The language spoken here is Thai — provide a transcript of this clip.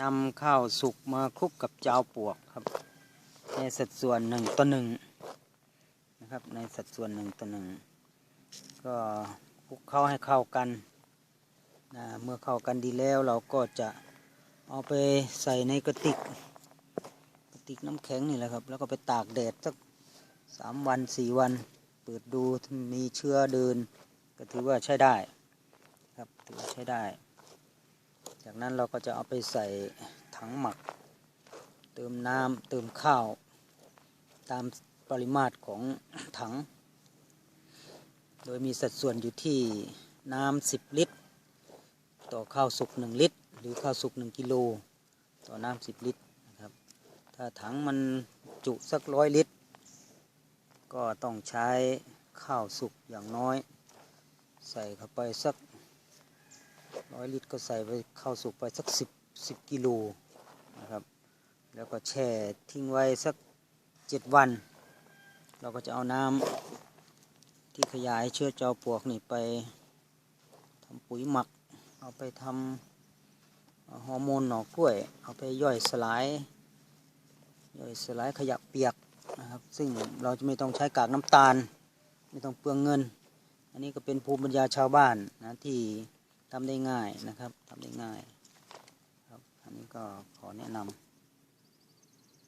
นำข้าวสุกมาคลุกกับเจ้าปวกครับ ในสัดส่วนหนึ่งต่อหนึ่งนะครับ ในสัดส่วนหนึ่งต่อหนึ่งก็คลุกเข้าให้เข้ากันนะเมื่อเข้ากันดีแล้วเราก็จะเอาไปใส่ในกระติกกระติกน้ำแข็งนี่แหละครับ แล้วก็ไปตากแดดสักสามวันสี่วัน เปิดดูมีเชื้อเดิน ก็ถือว่าใช้ได้ครับถือว่าใช้ได้ จากนั้นเราก็จะเอาไปใส่ถังหมัก เติมน้ำเติมข้าว ตามปริมาตรของถัง โดยมีสัดส่วนอยู่ที่น้ำ10 ลิตร ต่อข้าวสุก 1 ลิตร หรือข้าวสุก 1 กิโล ต่อน้ำ10 ลิตรนะครับ ถ้าถังมันจุสักร้อยลิตร ก็ต้องใช้ข้าวสุกอย่างน้อย ใส่เข้าไปสัก ร้อยลิตรก็ใส่ไปข้าวสุกไปสักสิบสิบกิโลนะครับ แล้วก็แช่ทิ้งไว้สักเจ็ดวัน เราก็จะเอาน้ำที่ขยายเชื้อจอปลวกนี่ไปทำปุ๋ยหมัก เอาไปทำฮอร์โมนหน่อกล้วย เอาไปย่อยสลายย่อยสลายขยะเปียกนะครับ ซึ่งเราจะไม่ต้องใช้กากน้ำตาล ไม่ต้องเปลืองเงิน อันนี้ก็เป็นภูมิปัญญาชาวบ้านนะที่ ทำได้ง่ายนะครับทำได้ง่ายครับอันนี้ก็ขอแนะนำ